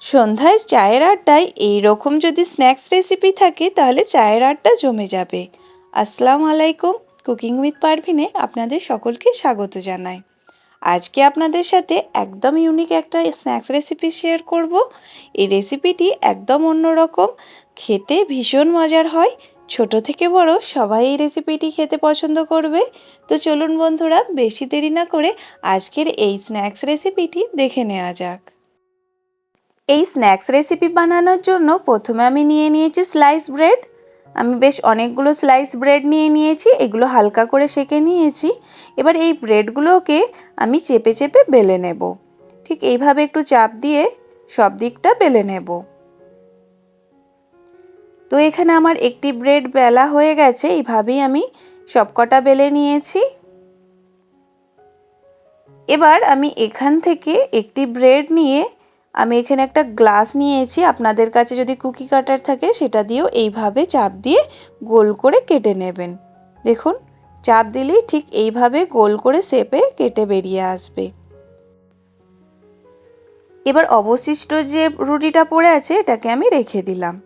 সন্ধ্যায় চায়ের আড্ডায় এই রকম যদি স্ন্যাক্স রেসিপি থাকে, তাহলে চায়ের আড্ডা জমে যাবে। আসসালামু আলাইকুম কুকিং উইথ পারভিনে আপনাদের সকলকে স্বাগত জানাই। আজকে আপনাদের সাথে একদম ইউনিক একটা স্ন্যাক্স রেসিপি শেয়ার করব। এই রেসিপিটি একদম অন্যরকম, খেতে ভীষণ মজার হয়, ছোট থেকে বড় সবাই এই রেসিপিটি খেতে পছন্দ করবে। তো চলুন বন্ধুরা, বেশি দেরি না করে আজকের এই স্ন্যাক্স রেসিপিটি দেখে নেওয়া যাক। এই স্ন্যাক্স রেসিপি বানানোর জন্য প্রথমে আমি নিয়ে নিয়েছি স্লাইস ব্রেড আমি বেশ অনেকগুলো স্লাইস ব্রেড নিয়ে নিয়েছি, এগুলো হালকা করে সেঁকে নিয়েছি। এবার এই ব্রেডগুলোকে আমি চেপে চেপে বেলে নেব। ঠিক এইভাবে একটু চাপ দিয়ে সব দিকটা বেলে নেব। তো এখানে আমার একটি ব্রেড বেলা হয়ে গেছে, এইভাবেই আমি সবকটা বেলে নিয়েছি। এবার আমি এখান থেকে একটি ব্রেড নিয়ে আমি এখানে একটা গ্লাস নিয়েছি। আপনাদের কাছে যদি কুকি কাটার থাকে, সেটা দিয়েও এইভাবে চাপ দিয়ে গোল করে কেটে নেবেন। দেখুন, চাপ দিলেই ঠিক এইভাবে গোল করে সেপে কেটে বেরিয়ে আসবে। এবার অবশিষ্ট যে রুটিটা পড়ে আছে, এটাকে আমি রেখে দিলাম।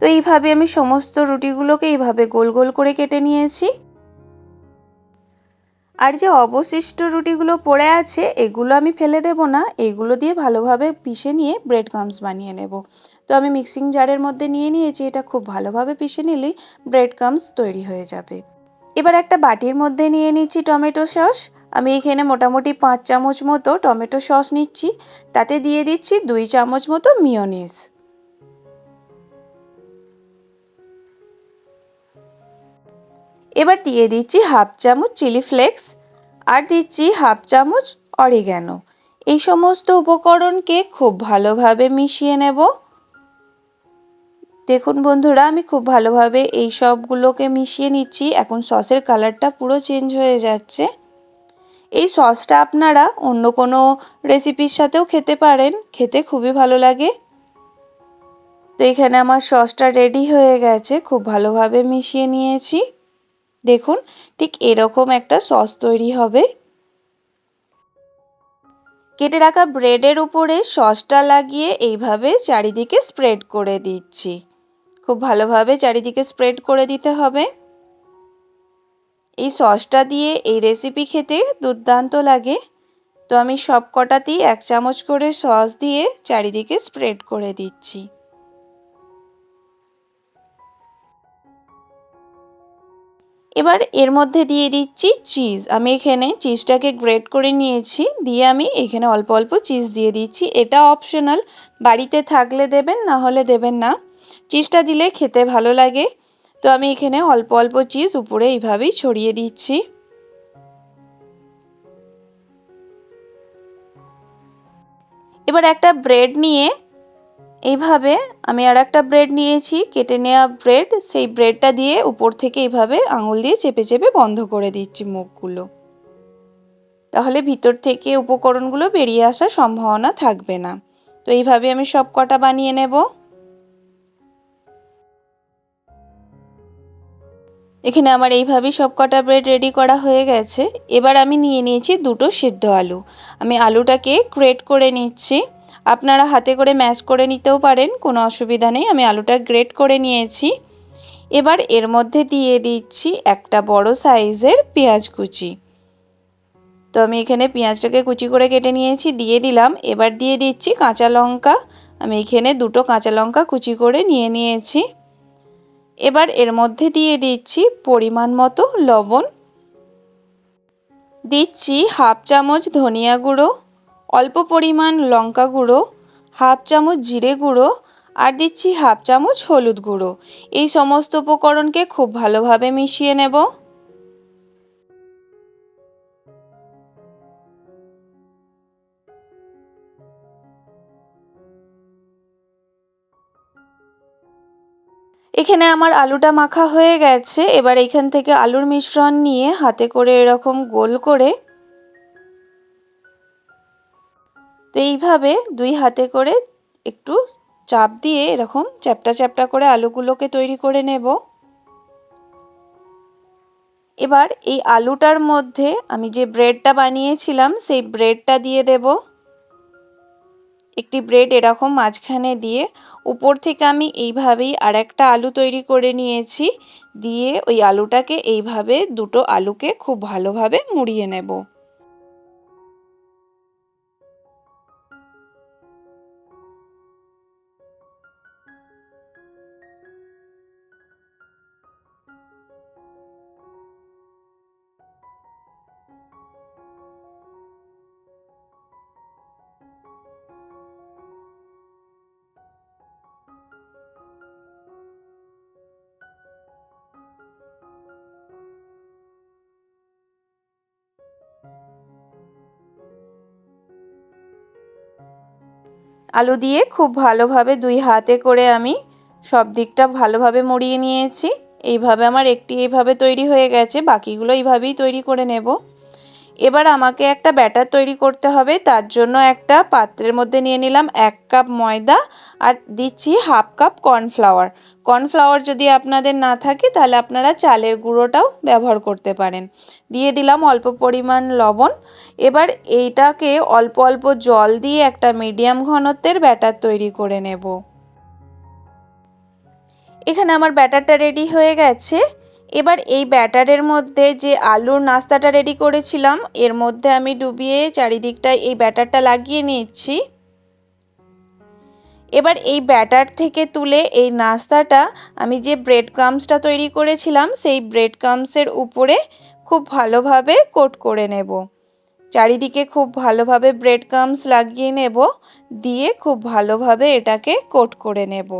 তো এইভাবে আমি সমস্ত রুটিগুলোকে এইভাবে গোল গোল করে কেটে নিয়েছি। আর যে অবশিষ্ট রুটিগুলো পড়ে আছে, এগুলো আমি ফেলে দেব না। এগুলো দিয়ে ভালোভাবে পিষে নিয়ে ব্রেড ক্রামস বানিয়ে নেব। তো আমি মিক্সিং জারের মধ্যে নিয়ে নিয়েছি, এটা খুব ভালোভাবে পিষে নিলেই ব্রেড ক্রামস তৈরি হয়ে যাবে। এবার একটা বাটির মধ্যে নিয়ে নিচ্ছি টমেটো সস। আমি এখানে মোটামুটি পাঁচ চামচ মতো টমেটো সস নিচ্ছি। তাতে দিয়ে দিচ্ছি দুই চামচ মতো মিওনিস এবার দিয়ে দিচ্ছি হাফ চামচ চিলি ফ্লেক্স আর দিচ্ছি হাফ চামচ অরিগ্যানো। এই সমস্ত উপকরণকে খুব ভালোভাবে মিশিয়ে নেব। দেখুন বন্ধুরা, আমি খুব ভালোভাবে এই সবগুলোকে মিশিয়ে নিচ্ছি। এখন সসের কালারটা পুরো চেঞ্জ হয়ে যাচ্ছে। এই সসটা আপনারা অন্য কোনো রেসিপির সাথেও খেতে পারেন। খেতে খুবই ভালো লাগে। তো এখানে আমার সসটা রেডি হয়ে গেছে। খুব ভালোভাবে মিশিয়ে নিয়েছি। দেখুন, ঠিক এরকম একটা সস তৈরি হবে। কেটে রাখা ব্রেডের উপরে সসটা লাগিয়ে এইভাবে চারিদিকে স্প্রেড করে দিচ্ছি। খুব ভালোভাবে চারিদিকে স্প্রেড করে দিতে হবে। এই সসটা দিয়ে এই রেসিপি খেতে দুর্দান্ত লাগে। তো আমি সব কটাতেই এক চামচ করে সস দিয়ে চারিদিকে স্প্রেড করে দিচ্ছি। এবার এর মধ্যে দিয়ে দিচ্ছি চিজ আমি এখানে চিজটাকে গ্রেট করে নিয়েছি। দিয়ে আমি এখানে অল্প অল্প চিজ দিয়ে দিচ্ছি। এটা অপশনাল বাড়িতে থাকলে দেবেন, না হলে দেবেন না। চিজটা দিলে খেতে ভালো লাগে। তো আমি এখানে অল্প অল্প চিজ উপরে এইভাবেই ছড়িয়ে দিচ্ছি। এবার একটা ব্রেড নিয়ে এইভাবে আমি আর একটা ব্রেড নিয়েছি, কেটে নেওয়া ব্রেড, সেই ব্রেডটা দিয়ে উপর থেকে এইভাবে আঙুল দিয়ে চেপে চেপে বন্ধ করে দিচ্ছি মুখগুলো। তাহলে ভিতর থেকে উপকরণগুলো বেরিয়ে আসার সম্ভাবনা থাকবে না। তো এইভাবে আমি সব কটা বানিয়ে নেব। এখানে আমার এইভাবেই সব কটা ব্রেড রেডি করা হয়ে গেছে। এবার আমি নিয়ে নিয়েছি দুটো সিদ্ধ আলু। আমি আলুটাকে ক্রেট করে নিচ্ছি। আপনারা হাতে করে ম্যাশ করে নিতেও পারেন, কোনো অসুবিধা নেই। আমি আলুটা গ্রেট করে নিয়েছি। এবার এর মধ্যে দিয়ে দিচ্ছি একটা বড় সাইজের পেঁয়াজ কুচি। তো আমি এখানে পেঁয়াজটাকে কুচি করে কেটে নিয়েছি, দিয়ে দিলাম। এবার দিয়ে দিচ্ছি কাঁচা লঙ্কা। আমি এখানে দুটো কাঁচা লঙ্কা কুচি করে নিয়ে নিয়েছি। এবার এর মধ্যে দিয়ে দিচ্ছি পরিমাণ মতো লবণ। দিচ্ছি হাফ চামচ ধনিয়া গুঁড়ো। অল্প পরিমাণ লঙ্কা গুঁড়ো, হাফ চামচ জিরে গুঁড়ো আর দিচ্ছি হাফ চামচ হলুদ গুঁড়ো। এই সমস্ত উপকরণকে খুব ভালোভাবে মিশিয়ে নেব। এখানে আমার আলুটা মাখা হয়ে গেছে। এবার এখান থেকে আলুর মিশ্রণ নিয়ে হাতে করে এরকম গোল করে তো এইভাবে দুই হাতে করে একটু চাপ দিয়ে এরকম চ্যাপটা চ্যাপটা করে আলুগুলোকে তৈরি করে নেব। এবার এই আলুটার মধ্যে আমি যে ব্রেডটা বানিয়েছিলাম, সেই ব্রেডটা দিয়ে দেব। একটি ব্রেড এরকম মাঝখানে দিয়ে উপর থেকে আমি এইভাবেই আর একটা আলু তৈরি করে নিয়েছি, দিয়ে ওই আলুটাকে এইভাবে দুটো আলুকে খুব ভালোভাবে মুড়িয়ে নেব। আলু দিয়ে খুব ভালোভাবে দুই হাতে করে আমি সব দিকটা ভালোভাবে মুড়িয়ে নিয়েছি। এইভাবে আমার একটি এইভাবে তৈরি হয়ে গেছে, বাকিগুলো এইভাবেই তৈরি করে নেব। এবার আমাকে একটা ব্যাটার তৈরি করতে হবে, তার জন্য একটা পাত্রের মধ্যে নিয়ে নিলাম এক কাপ ময়দা আর দিচ্ছি হাফ কাপ কর্নফ্লাওয়ার। কর্নফ্লাওয়ার যদি আপনাদের না থাকে, তাহলে আপনারা চালের গুঁড়োটাও ব্যবহার করতে পারেন। দিয়ে দিলাম অল্প পরিমাণ লবণ। এবার এইটাকে অল্প অল্প জল দিয়ে একটা মিডিয়াম ঘনত্বের ব্যাটার তৈরি করে নেব। এখানে আমার ব্যাটারটা রেডি হয়ে গেছে। এবার এই ব্যাটারের মধ্যে যে আলুর নাস্তাটা রেডি করেছিলাম, এর মধ্যে আমি ডুবিয়ে চারিদিকটায় এই ব্যাটারটা লাগিয়ে নিচ্ছি এবার এই ব্যাটার থেকে তুলে এই নাস্তাটা আমি যে ব্রেড ক্রামসটা তৈরি করেছিলাম, সেই ব্রেড ক্রামসের উপরে খুব ভালোভাবে কোট করে নেব। চারিদিকে খুব ভালোভাবে ব্রেড ক্রামস লাগিয়ে নেব, দিয়ে খুব ভালোভাবে এটাকে কোট করে নেব।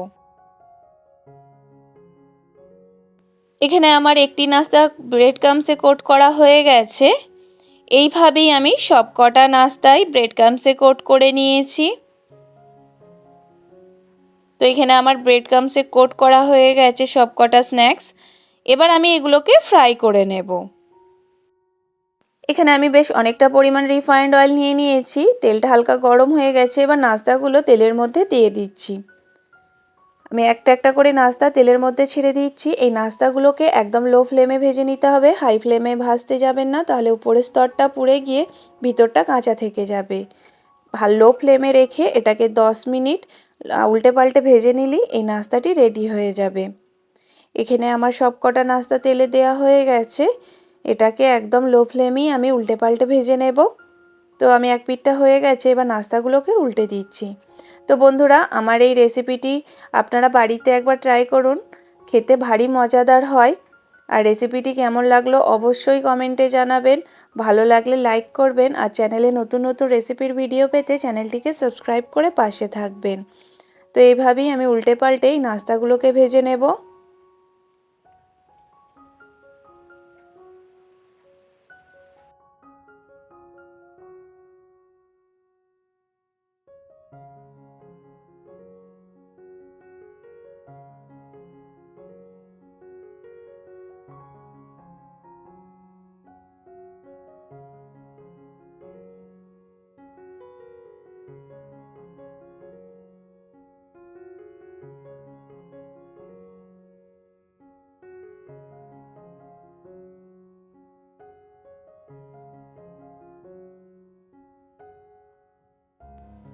এখানে আমার একটি নাস্তা ব্রেড ক্রামসে কোট করা হয়ে গেছে। এইভাবেই আমি সব কটা নাস্তায় ব্রেড ক্রামসে কোট করে নিয়েছি। তো এখানে আমার ব্রেড ক্রামসে কোট করা হয়ে গেছে সব কটা স্ন্যাক্স এবার আমি এগুলোকে ফ্রাই করে নেব। এখানে আমি বেশ অনেকটা পরিমাণ রিফাইন্ড অয়েল নিয়ে নিয়েছি। তেলটা হালকা গরম হয়ে গেছে। এবার নাস্তাগুলো তেলের মধ্যে দিয়ে দিচ্ছি। আমি একটা একটা করে নাস্তা তেলের মধ্যে ছেড়ে দিচ্ছি। এই নাস্তাগুলোকে একদম লো ফ্লেমে ভেজে নিতে হবে। হাই ফ্লেমে ভাজতে যাবেন না, তাহলে উপরের স্তরটা পুড়ে গিয়ে ভিতরটা কাঁচা থেকে যাবে। লো ফ্লেমে রেখে এটাকে দশ মিনিট উল্টে পাল্টে ভেজে নিলেই এই নাস্তাটি রেডি হয়ে যাবে। এখানে আমার সব কটা নাস্তা তেলে দেওয়া হয়ে গেছে। এটাকে একদম লো ফ্লেমেই আমি উল্টে পাল্টে ভেজে নেব। তো আমি এক পিঠটা হয়ে গেছে, এবার নাস্তাগুলোকে উল্টে দিচ্ছি। তো বন্ধুরা, আমার এই রেসিপিটি আপনারা বাড়িতে একবার ট্রাই করুন। খেতে ভারী মজাদার হয়। আর রেসিপিটি কেমন লাগল অবশ্যই কমেন্টে জানাবেন। ভালো লাগলে লাইক করবেন আর চ্যানেলে নতুন নতুন রেসিপির ভিডিও পেতে চ্যানেলটিকে সাবস্ক্রাইব করে পাশে থাকবেন। তো এইভাবেই আমি উল্টে পাল্টে এই নাস্তাগুলোকে ভেজে নেব।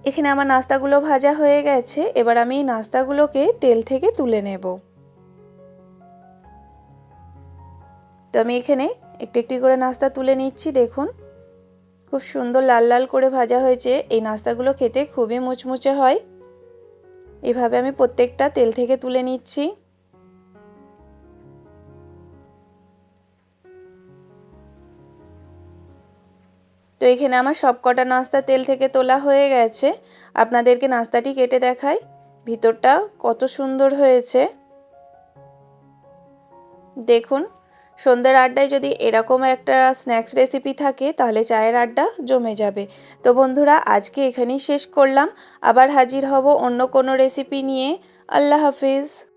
এখানে আমার নাস্তাগুলো ভাজা হয়ে গেছে, এবার আমি এই নাস্তাগুলোকে তেল থেকে তুলে নেব। তো আমি এখানে একটি একটি করে নাস্তা তুলে নিচ্ছি, দেখুন। খুব সুন্দর লাল লাল করে ভাজা হয়েছে, এই নাস্তাগুলো খেতে খুবই মুচমুচে হয়। এভাবে আমি প্রত্যেকটা তেল থেকে তুলে নিচ্ছি। তো এখানে আমার সব কটা নাস্তা তেল থেকে তোলা হয়ে গেছে। আপনাদেরকে নাস্তাটি কেটে দেখাই। ভিতরটা কত সুন্দর হয়েছে। দেখুন, সন্ধ্যের আড্ডায় যদি এরকম একটা স্ন্যাক্স রেসিপি থাকে, তাহলে চায়ের আড্ডা জমে যাবে। তো বন্ধুরা, আজকে এখানেই শেষ করলাম। আবার হাজির হব অন্য কোনো রেসিপি নিয়ে। আল্লাহ হাফিজ।